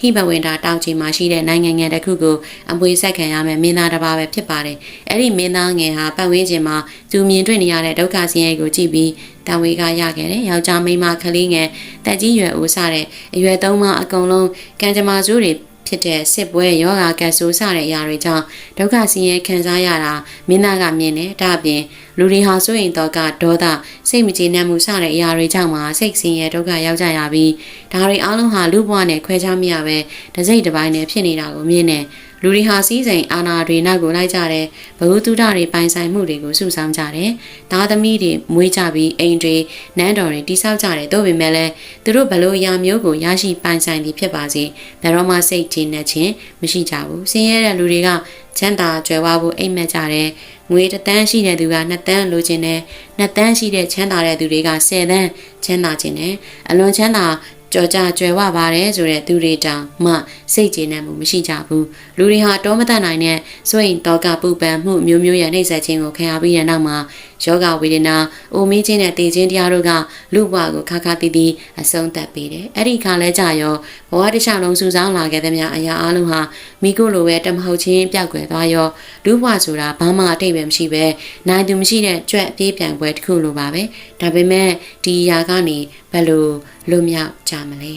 ဟိဘဝင်တာတောင်ချီမှာရှိတဲ့နိုင်ငံငယ်တစ်ခုကိုအမွေဆက်ခံရမယ်မင်းသားတစ်ပါးပဲဖြစ်ပါတယ်။အဲ့ဒီမင်းသားငယ်ဟာပတ်ဝန်းကျင်မှာသူမြင်တွေ့နေရတဲ့ဒုက္ခဆင်းရဲကိုကြည့်ပြီးတံဝေကရခဲ့တယ်။ယောက်ျားမိန်းမကလေးငယ်တက်ကြီးရွယ်အိုးစတဲ့အရွယ်သုံးမအကုန်လုံးကံကြမ္မာစုတွေ ဖြစ်တဲ့စစ်ပွဲယောဂကက်ဆိုးစတဲ့အရာတွေကြောင့်ဒုက္ခဆင်းရဲခံစားရတာမင်းသားကမြင်တယ်ဒါအပြင်လူတွေဟာစိုးရင်တော့ကဒေါသစိတ်မကျေနပ်မှုစတဲ့အရာတွေကြောင့်မှစိတ်ဆင်းရဲဒုက္ခရောက်ကြရပြီးဒါတွေအားလုံးဟာလူဘဝနဲ့ခွဲခြားမရပဲတစိမ့်တစ်ပိုင်းနဲ့ဖြစ်နေတာကိုမြင်တယ် လူတွေဟာစီးစိမ်အာနာတွေနောက်ကိုလိုက်ကြတယ်ဘဝတုဒ္ဒတွေပိုင်ဆိုင်မှုတွေကိုစုဆောင်းကြတယ်သားသမီးတွေမွေးကြပြီးအိမ်တွေနန်းတော်တွေတိဆောက်ကြတယ်တို့ပေမဲ့လည်းသူတို့ဘလို့အရာမျိုးကိုရရှိပိုင်ဆိုင်ပြီးဖြစ်ပါစေဘယ်တော့မှစိတ်ကျေနပ်ခြင်းမရှိကြဘူးဆင်းရဲတဲ့လူတွေကချမ်းသာကြွယ်ဝဖို့အိမ်မက်ကြတယ်ငွေတစ်တန်းရှိတဲ့သူကနှစ်တန်းလိုချင်တယ်နှစ်တန်းရှိတဲ့ချမ်းသာတဲ့သူတွေက10တန်းချမ်းသာခြင်းတယ်အလွန်ချမ်းသာ ကြော်ကြကြွယ်ဝပါတယ်ဆိုတဲ့သူတွေတောင်မှစိတ်ကျေနပ်မှုမရှိကြဘူးလူတွေဟာတောမတနိုင်တဲ့စွန့်ရင်တောကပူပန်မှုမျိုးမျိုးရဲ့နှိမ့်ဆက်ခြင်းကိုခံရပြီးတဲ့နောက်မှာ ယောဂဝေဒနာအိုမင်းခြင်းနဲ့တေခြင်းတရားတို့ကလူ့ဘဝကိုခါခါတီးတီးအဆုံးသတ်ပေးတယ်အဲ့ဒီခါလဲကြရောဘဝတစ်လျှောက်လုံးစူးစောင်းလာခဲ့တဲ့များအရာအလုံးဟာမိကိုလိုပဲတမဟုတ်ချင်းပြောက်ွယ်သွားရောလူ့ဘဝဆိုတာဘာမှအတိတ်ပဲမရှိပဲနိုင်သူမရှိတဲ့ကြွက်ပြေးပြန်ပွဲတစ်ခုလိုပါပဲဒါပေမဲ့ဒီအရာကနေဘယ်လိုလွတ်မြောက်ကြမလဲ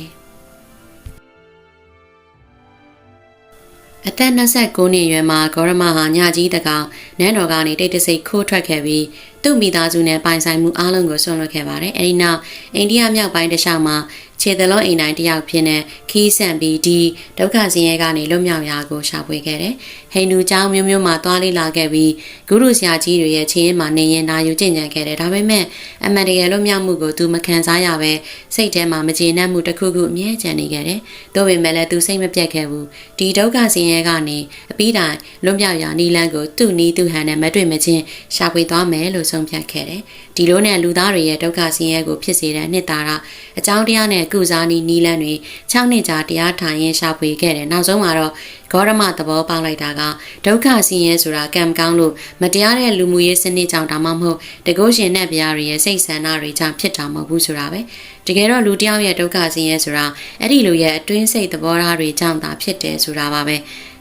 အသက်29နှစ်အရွယ်မှာဂေါရမဟာညကြီးတကောင်နန်းတော်ကနေတိတ်တဆိတ်ခိုးထွက်ခဲ့ပြီး သူ့မိသားစုနဲ့ပိုင်ဆိုင်မှုအလုံးကိုဆွန့်လွတ်ခဲ့ပါတယ်။အဲဒီနောက်အိန္ဒိယမြောက်ပိုင်းတစ်လျှောက်မှာခြေသလုံးအိမ်တိုင်းတယောက်ဖြစ်နေခီးဆန့်ပြီးဒီဒုက္ခဆင်းရဲကနေလွတ်မြောက်ရာကိုရှာဖွေခဲ့တယ်။ဟိန္ဒူကျောင်းမျိုးမျိုးမှာသွားလေ့လာခဲ့ပြီးဂုရုဆရာကြီးတွေရဲ့ခြေရင်းမှာနေရင်နာယူကျင့်ကြံခဲ့တယ်။ဒါပေမဲ့အမှန်တကယ်လွတ်မြောက်မှုကိုသူမခံစားရပဲစိတ်ထဲမှာမကျေနပ်မှုတစ်ခုခုအမြဲကျန်နေခဲ့တယ်။ဒါပေမဲ့လည်းသူစိတ်မပြတ်ခဲ့ဘူး။ဒီဒုက္ခဆင်းရဲကနေအပြီးတိုင်လွတ်မြောက်ရာနီလန်းကိုသူ့နီးသူ့ဟန်နဲ့မတွေ့မချင်းရှာဖွေသွားမယ်လို့ဆုံးဖြတ်ခဲ့တယ်။ ဒီလိုနဲ့လူသားတွေရဲ့ဒုက္ခဆင်းရဲကိုဖြစ်စေတဲ့နှစ်သာရအကြောင်းတရားနဲ့ကုစားနီးနီးလန်းတွေ6နှစ်ကြာတရားထိုင်ရင်ရှာဖွေခဲ့တယ်။နောက်ဆုံးမှာတော့ဂေါရမသဘောပေါက်လိုက်တာကဒုက္ခဆင်းရဲဆိုတာကံမကောင်းလို့မတရားတဲ့လူမှုရေးစနစ်ကြောင့်ဒါမှမဟုတ်တကုရှင်နဲ့ဗျာတွေရဲ့စိတ်ဆန္ဒတွေကြောင့်ဖြစ်တာမဟုတ်ဘူးဆိုတာပဲတကယ်တော့လူတယောက်ရဲ့ဒုက္ခဆင်းရဲဆိုတာအဲ့ဒီလူရဲ့အတွင်းစိတ်သဘောထားတွေကြောင့်သာဖြစ်တယ်ဆိုတာပါပဲ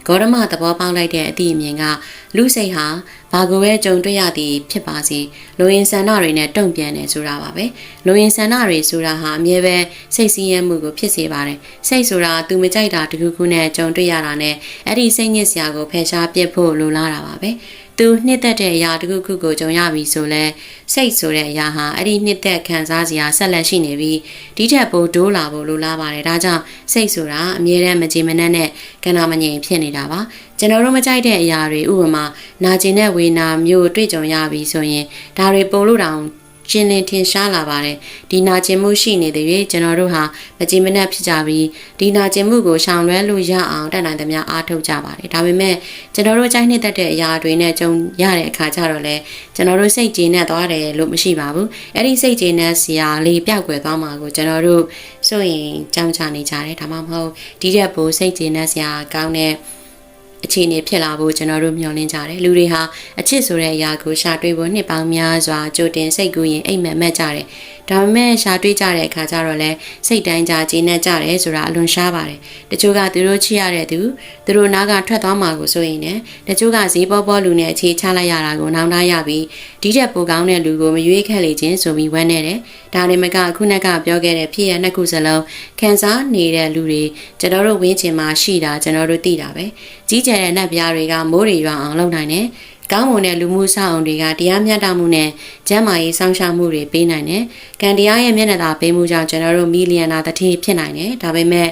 ဂေါရမသဘောပေါက်လိုက်တဲ့အသည့်အမြင်ကလူစိတ်ဟာဘာကိုပဲကြုံတွေ့ရသည်ဖြစ်ပါစေလူရင်ဆန္ဒတွေနဲ့တုံ့ပြန်တယ်ဆိုတာပါပဲလူရင်ဆန္ဒတွေဆိုတာဟာအမြဲပဲစိတ်ဆင်းရဲမှုကိုဖြစ်စေပါတယ်စိတ်ဆိုတာသူမကြိုက်တာတခုခုနဲ့ကြုံတွေ့ရတာနဲ့အဲ့ဒီစိတ်ညစ်စရာကိုဖယ်ရှားပြစ်ဖို့လိုလားတာပါပဲ သူနှစ်သက်တဲ့အရာတစ်ခုခုကိုကြုံရပြီဆိုလဲစိတ်ဆိုတဲ့အရာဟာအဲ့ဒီနှစ်သက်ခံစားစရာဆက်လက်ရှိနေပြီးဒီထက်ပိုတိုးလာဖို့လိုလားပါတယ်ဒါကြောင့်စိတ်ဆိုတာအမြဲတမ်းမကြေမနက်နဲ့ကဏ္ဍမငြိမ်ဖြစ်နေတာပါကျွန်တော်တို့မကြိုက်တဲ့အရာတွေဥပမာနာကျင်တဲ့ဝေနာမျိုးတွေ့ကြုံရပြီဆိုရင်ဒါတွေပုံလို့တောင် ကျင်လင်ထင်ရှားလာပါတယ်ဒီနာကျင်မှုရှိနေတဲ့၍ကျွန်တော်တို့ဟာမကြည်မနှက်ဖြစ်ကြပြီးဒီနာကျင်မှုကိုရှောင်လွှဲလို့ရအောင်တတ်နိုင်သမျှအားထုတ်ကြပါတယ်ဒါပေမဲ့ကျွန်တော်တို့ကြိုက်နှစ်သက်တဲ့အရာတွေနဲ့ကြုံရတဲ့အခါကျတော့လေကျွန်တော်တို့စိတ်ကြည်နဲ့သွားတယ်လို့မရှိပါဘူးအဲ့ဒီစိတ်ကြည်နဲ့ဆရာလေးပြောက်ွယ်သွားမှာကိုကျွန်တော်တို့စိုးရင်ကြောင်းချနေကြတယ်ဒါမှမဟုတ်ဒီတဲ့ပိုစိတ်ကြည်နဲ့ဆရာကောင်းတဲ့ အခြေအနေဖြစ်လာဖို့ကျွန်တော်တို့မျှော်လင့်ကြတယ်လူတွေဟာအချစ်ဆိုတဲ့အရာကိုရှာတွေ့ဖို့နှစ်ပေါင်းများစွာကြိုတင်စိတ်ကူးရင်အိမ်မက်မက်ကြတယ်ဒါပေမဲ့ရှာတွေ့ကြတဲ့အခါကျတော့လဲစိတ်တိုင်းကြကျေနပ်ကြတယ်ဆိုတာအလွန်ရှားပါတယ်တချို့ကသူတို့ချစ်ရတဲ့သူသူတို့နားကထွက်သွားမှာကိုဆိုရင်လည်းတချို့ကဈေးပေါ်ပေါ်လူနဲ့အခြေချလိုက်ရတာကိုနောင်တရပြီးဒီတဲ့ပိုကောင်းတဲ့လူကိုမရွေးခက်လေခြင်းဆိုပြီးဝမ်းနေတယ်ဒါနဲ့မကခုနကပြောခဲ့တဲ့ဖြစ်ရနှစ်ခုစလုံးခံစားနေတဲ့လူတွေကျွန်တော်တို့ဝင်းချင်မှာရှိတာကျွန်တော်တို့သိတာပဲကြီးကျယ်တဲ့နတ်ပြားတွေကမိုးတွေရွာအောင်လုပ်နိုင်တယ်ကောင်းမွန်တဲ့လူမှုဆောင်အောင်တွေကတရားမျှတမှုနဲ့ကျန်းမာရေးစောင့်ရှောက်မှုတွေပေးနိုင်တယ်။ကံတရားရဲ့မျက်နှာသာပေးမှုကြောင့်ကျွန်တော်တို့မီလီယံနာတစ်ထည်ဖြစ်နိုင်တယ်။ဒါပေမဲ့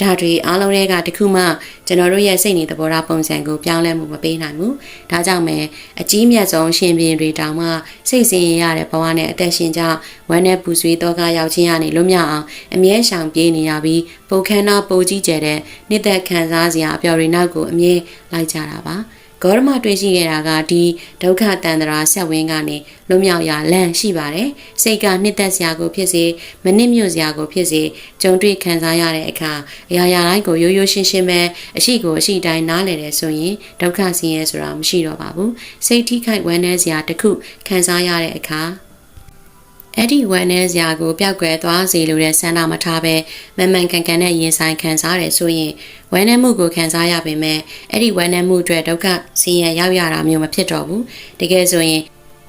ဒါတွေအားလုံးတွေကတခုမှကျွန်တော်တို့ရဲ့စိတ်နေသဘောထားပုံစံကိုပြောင်းလဲမှုမပေးနိုင်ဘူး။ဒါကြောင့်ပဲအကြီးမြတ်ဆုံးရှင်ပြန်တွေတောင်မှစိတ်ဆင်းရဲရတဲ့ဘဝနဲ့အသက်ရှင်ကြဝမ်းနဲ့ပူဆွေးတော့ကရောက်ချင်းရနေလွတ်မြောက်အောင်အမြဲရှောင်ပြေးနေရပြီးပုတ်ခမ်းနာပိုကြီးကျယ်တဲ့နှစ်သက်ခံစားစရာအပျော်တွေနောက်ကိုအမြဲလိုက်ကြတာပါ။ ဂေါရမတွေ့ရှိခဲ့တာကဒီဒုက္ခတန္တရာဆက်ဝင်းကနေလွမြောက်ရာလမ်းရှိပါတယ်။စိတ်ကနှစ်သက်စရာကိုဖြစ်စေမနစ်မြို့စရာကိုဖြစ်စေကြုံတွေ့ခံစားရတဲ့အခါအရာရာတိုင်းကိုရိုးရိုးရှင်းရှင်းပဲအရှိကိုအရှိတိုင်းနားလည်တယ်ဆိုရင်ဒုက္ခဆင်းရဲဆိုတာမရှိတော့ပါဘူး။စိတ်ထိခိုက်ဝမ်းနည်းစရာတစ်ခုခံစားရတဲ့အခါ အဲ့ဒီဝမ်းနည်းစရာကိုပျောက်ကွယ်သွားစေလိုတဲ့ဆန္ဒမထားပဲမမှန်ကန်ကန်နဲ့ရင်ဆိုင်ခံစားရဆိုရင်ဝမ်းနည်းမှုကိုခံစားရပေမဲ့အဲ့ဒီဝမ်းနည်းမှုအတွက်ဒုက္ခဆင်းရဲရောက်ရတာမျိုးမဖြစ်တော့ဘူးတကယ်ဆိုရင်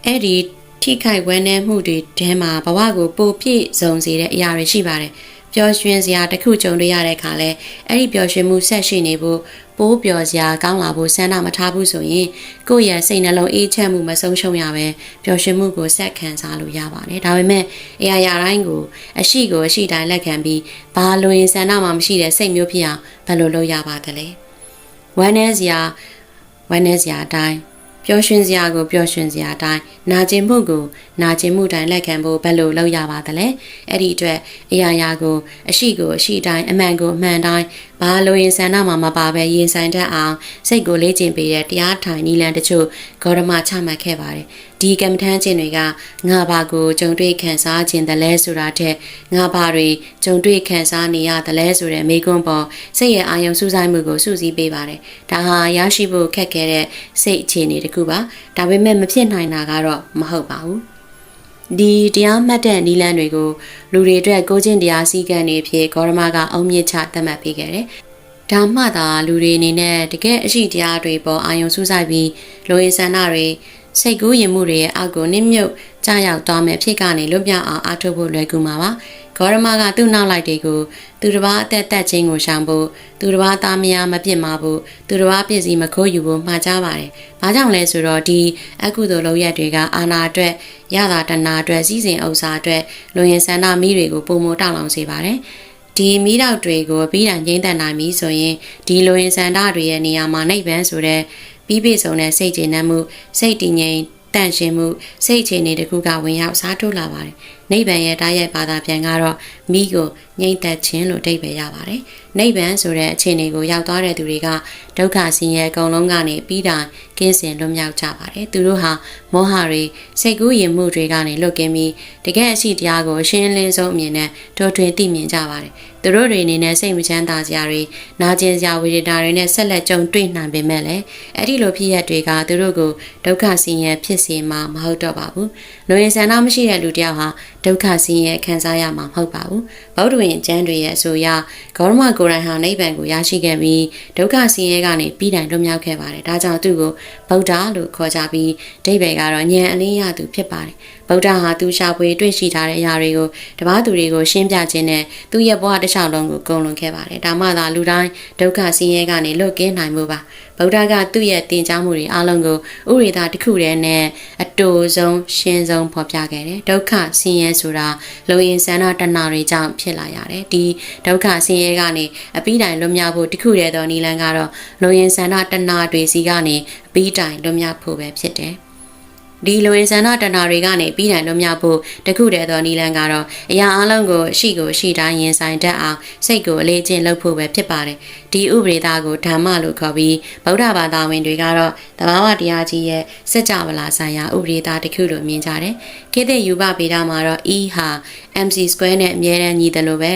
အဲ့ဒီထိခိုက်ဝမ်းနည်းမှုတွေတဲမှာဘဝကိုပိုပြည့်စုံစေတဲ့အရာတွေရှိပါတယ် ပျော်ရွှင်စရာတစ်ခုကြုံတွေ့ရတဲ့အခါလဲအဲ့ဒီပျော်ရွှင်မှုဆက်ရှိနေဖို့ပိုးပျော်စရာကောင်းလာဖို့ဆန္ဒမထားဘူးဆိုရင်ကိုယ့်ရဲ့စိတ်နှလုံးအေးချမ်းမှုမဆုံးရှုံးရပဲပျော်ရွှင်မှုကိုဆက်ခံစားလို့ရပါတယ်ဒါပေမဲ့အရာရာတိုင်းကိုအရှိကိုအရှိတိုင်းလက်ခံပြီးဘာလို့ရင်ဆန္ဒမှမရှိတဲ့စိတ်မျိုးဖြစ်အောင်ဘယ်လိုလုပ်ရပါသလဲဝမ်းနည်းစရာဝမ်းနည်းစရာအတိုင်း ပျော်ရွှင်စရာကိုပျော်ရွှင်စရာအတိုင်းနာကျင်မှုကိုနာကျင်မှုတိုင်းလက်ခံဖို့ဘယ်လိုလုပ်ရပါသလဲအဲ့ဒီအတွက်အရာရာကိုအရှိကိုအရှိတိုင်းအမှန်ကိုအမှန်တိုင်းဘာလို့ရင်ဆန္ဒမှာမပါပဲရင်ဆိုင်တတ်အောင်စိတ်ကိုလေ့ကျင့်ပေးတဲ့တရားထိုင်နည်းလမ်းတချို့ဂေါရမချမှတ်ခဲ့ပါတယ်ဒီကမ္မထမ်းခြင်းတွေကငါဘာကိုကြုံတွေ့ခံစားခြင်းတလဲဆိုတာထက်ငါဘာတွေကြုံတွေ့ခံစားနေရတလဲဆိုတဲ့မိကွန်းပေါ်စိတ်ရဲ့အာရုံစူးစိုက်မှုကိုစုစည်းပေးပါတယ်ဒါဟာရရှိဖို့ခက်ခဲတဲ့စိတ်အခြေအနေတစ်ခုပါဒါပေမဲ့မဖြစ်နိုင်တာကတော့မဟုတ်ပါဘူး ဒီတရားမှတ်တဲ့နီလန်းတွေကိုလူတွေအတွက်ကိုချင်းတရားစည်းကမ်းတွေဖြစ်ဂေါရမကအုံမြင့်ချသတ်မှတ်ပေးခဲ့တယ်။ဒါမှသာလူတွေအနေနဲ့တကယ်အရှိတရားတွေပေါ်အာရုံစူးစိုက်ပြီးလူရင်းဆန္ဒတွေ စိတ်ကူးရင်မှုတွေရဲ့အောက်ကိုနစ်မြုပ်ကြာရောက်သွားမယ်ဖြစ်ကနေလွတ်မြောက်အောင်အားထုတ်ဖို့လွယ်ကူမှာပါ။ဂေါရမကသူ့နောက်လိုက်တွေကိုသူတစ်ပါးအသက်သက်ချင်းကိုရှောင်ဖို့သူတစ်ပါးသားမယားမပြစ်မှာဖို့သူတစ်ပါးပြည့်စည်မခိုးယူဖို့မှာကြားပါတယ်။ဘာကြောင့်လဲဆိုတော့ဒီအကုသိုလ်လုပ်ရက်တွေကအာနာအတွက်ရတာတနာအတွက်စီးစိမ်ဥစ္စာအတွက်လူရင်ဆန္ဒမိတွေကိုပုံမတောက်လောင်စေပါတယ်။ဒီမိတော့တွေကိုပြီးတိုင်ငိမ့်သက်နိုင်ပြီဆိုရင်ဒီလိုရင်စန္ဒတွေရဲ့နေရာမှာနှိပ်ပန်းဆိုတဲ့ ပြီးပြည့်စုံတဲ့စိတ်ကျေနပ်မှုစိတ်တည်ငြိမ်တန့်ရှင်းမှုစိတ်အခြေအနေတခုကဝင်ရောက်စားထုတ်လာပါတယ်။နိဗ္ဗာန်ရဲ့တရားရဲ့ဘာသာပြန်ကတော့မိကိုငြိမ့်သက်ခြင်းလို့အဓိပ္ပာယ်ရပါတယ်။နိဗ္ဗာန်ဆိုတဲ့အခြေအနေကိုရောက်သွားတဲ့သူတွေကဒုက္ခဆင်းရဲအကုန်လုံးကနေပြီးတိုင်ကင်းစင်လွတ်မြောက်ကြပါတယ်။သူတို့ဟာမောဟတွေစိတ်ကူးရင်မှုတွေကနေလွတ်ကင်းပြီးတကယ်အရှိတရားကိုရှင်းလင်းဆုံးအမြင်နဲ့တိုးထွင်းသိမြင်ကြပါတယ်။သူတို့တွေအနေနဲ့စိတ်မချမ်းသာစရာတွေနာကျင်စရာဝေဒနာတွေနဲ့ဆက်လက်ကြုံတွေ့နိုင်ပေမဲ့လည်းအဲ့ဒီလိုဖြစ်ရတွေကသူတို့ကိုဒုက္ခဆင်းရဲဖြစ်စေမှာမဟုတ်တော့ပါဘူး။လူရင်ဆန္ဒမရှိတဲ့လူတယောက်ဟာ ဒုက္ခဆင်းရဲခံစားရမှာမဟုတ်ပါဘူး။ဗုဒ္ဓဝင်ကျမ်းတွေရဲ့အဆိုအရဂေါရမကိုယ်တိုင်ဟာနိဗ္ဗာန်ကိုရရှိခဲ့ပြီးဒုက္ခဆင်းရဲကနေပြီးတိုင်လွတ်မြောက်ခဲ့ပါတယ်။ဒါကြောင့်သူ့ကိုဗုဒ္ဓလို့ခေါ်ကြပြီးဒိဗေကတော့ဉာဏ်အလင်းရသူဖြစ်ပါတယ်။ဗုဒ္ဓဟာသူရှာဖွေတွေ့ရှိထားတဲ့အရာတွေကိုတပားသူတွေကိုရှင်းပြခြင်းနဲ့သူ့ရဲ့ဘဝတစ်လျှောက်လုံးကိုဂုဏ်လွန်ခဲ့ပါတယ်။ဒါမှသာလူတိုင်းဒုက္ခဆင်းရဲကနေလွတ်ကင်းနိုင်မှုပါ။ဗုဒ္ဓကသူ့ရဲ့သင်ကြားမှုတွေအလုံးကိုဥရိတာတစ်ခုတည်းနဲ့အ တူဆုံးရှင်းဆုံးဖော်ပြခဲ့တယ်။ဒုက္ခဆင်းရဲဆိုတာလူရင်ဆန္ဒတဏှာတွေကြောင့်ဖြစ်လာရတယ်။ဒီဒုက္ခဆင်းရဲကနေအပြီးတိုင်လွတ်မြောက်ဖို့တစ်ခုတည်းသောနည်းလမ်းကတော့လူရင်ဆန္ဒတဏှာတွေစီကနေအပြီးတိုင်လွတ်မြောက်ဖို့ပဲဖြစ်တယ်။ ဒီလိုရင်ဆန္ဒတဏှာတွေကနေပြီးတိုင်လွတ်မြောက်ဖို့တခုတည်းသောနည်းလမ်းကတော့အရာအလုံးကိုရှိကိုရှိတိုင်းရင်ဆိုင်တတ်အောင်စိတ်ကိုအလေးကျင့်လုပ်ဖို့ပဲဖြစ်ပါတယ်။ဒီဥပဒေသားကိုဓမ္မလို့ခေါ်ပြီးဗုဒ္ဓဘာသာဝင်တွေကတော့တဘာဝတရားကြီးရဲ့စัจ java လာဆိုင်ရာဥပဒေသားတစ်ခုလို့မြင်ကြတယ်။ခေတ်သစ်ယူပဗေဒမှာတော့ E ဟာ MC2 နဲ့အမြဲတမ်းညီတယ်လို့ပဲ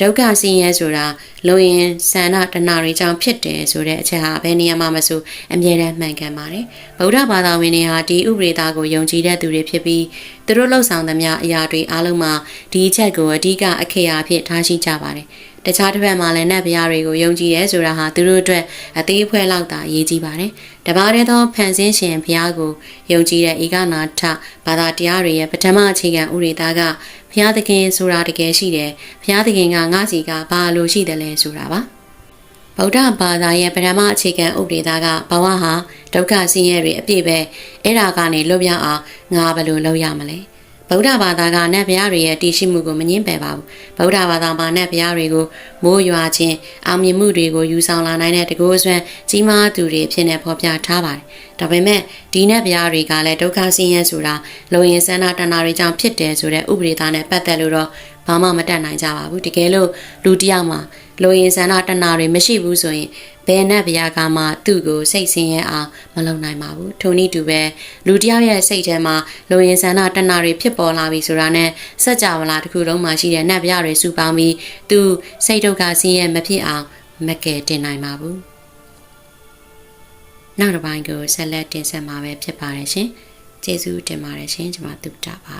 ဒုက္ခဆင်းရဲဆိုတာလုံရင်ဆန္ဒတဏှာတွေကြောင့်ဖြစ်တယ်ဆိုတဲ့အချက်ဟာဘယ်နေရာမှာမဆိုအမြဲတမ်းမှန်ကန်ပါတယ်။ဗုဒ္ဓဘာသာဝင်တွေဟာဒီဥပဒေသားကိုယုံကြည်တဲ့သူတွေဖြစ်ပြီးသူတို့လှုပ်ဆောင်သမျှအရာတွေအားလုံးမှာဒီအချက်ကိုအဓိကအခေယာအဖြစ်ထားရှိကြပါတယ်။တခြားတစ်ဖက်မှာလည်းနတ်ဗျာတွေကိုယုံကြည်ရဲဆိုတာဟာသူတို့အတွက်အသေးအဖွဲလောက်သာအရေးကြီးပါတယ်။တပါးတည်းသောဖန်ဆင်းရှင်ဘုရားကိုယုံကြည်တဲ့ဧကနာထဘာသာတရားတွေရဲ့ပထမအခြေခံဥရိသားက ဘုရားသခင်ဆိုတာတကယ်ရှိတယ်။ဘုရားသခင်ကငါစီကဘာလို့ရှိတယ်လဲဆိုတာပါ။ဗုဒ္ဓဘာသာရဲ့ပထမအခြေခံဥပဒေသားကဘဝဟာဒုက္ခဆင်းရဲတွေအပြည့်ပဲအဲ့ဒါကနေလွတ်မြောက်အောင်ငါဘယ်လိုလုပ်ရမလဲ။ ဗုဒ္ဓဘာသာကနတ်ဘုရားတွေရဲ့တည်ရှိမှုကိုမငင်းပယ်ပါဘူးဗုဒ္ဓဘာသာမှာနတ်ဘုရားတွေကိုမိုးရွာခြင်းအောင်မြင်မှုတွေကိုယူဆောင်လာနိုင်တဲ့တကိုးဆွမ်းကြီးမားသူတွေဖြစ်နေဖော်ပြထားပါတယ်ဒါပေမဲ့ဒီနတ်ဘုရားတွေကလည်းဒုက္ခဆင်းရဲဆိုတာလုံရင်ဆန္ဒတဏှာတွေကြောင့်ဖြစ်တယ်ဆိုတဲ့ဥပဒေသားနဲ့ပတ်သက်လို့တော့ဘာမှမတတ်နိုင်ကြပါဘူးတကယ်လို့လူတစ်ယောက်မှာလိုရင်ဆန္ဒတဏှာတွေမရှိဘူးဆိုရင် ဘယ်နဲ့ဗျာကမှသူ့ကိုစိတ်ဆင်းရဲအောင်မလုပ်နိုင်ပါဘူးထိုနည်းတူပဲလူတစ်ယောက်ရဲ့စိတ်ထဲမှာလိုရင်ဆန္ဒတဏှာတွေဖြစ်ပေါ်လာပြီဆိုတာနဲ့စัจ java လာတစ်ခုလုံးမှာရှိတဲ့နတ်ဗျာတွေစုပေါင်းပြီးသူစိတ်ဒုက္ခဆင်းရဲမဖြစ်အောင်မကယ်တင်နိုင်ပါဘူးနောက်တစ်ပိုင်းကိုဆက်လက်တင်ဆက်မှာပဲဖြစ်ပါတယ်ရှင်ကျေးဇူးတင်ပါတယ်ရှင်ကျွန်မတုတ္တပါ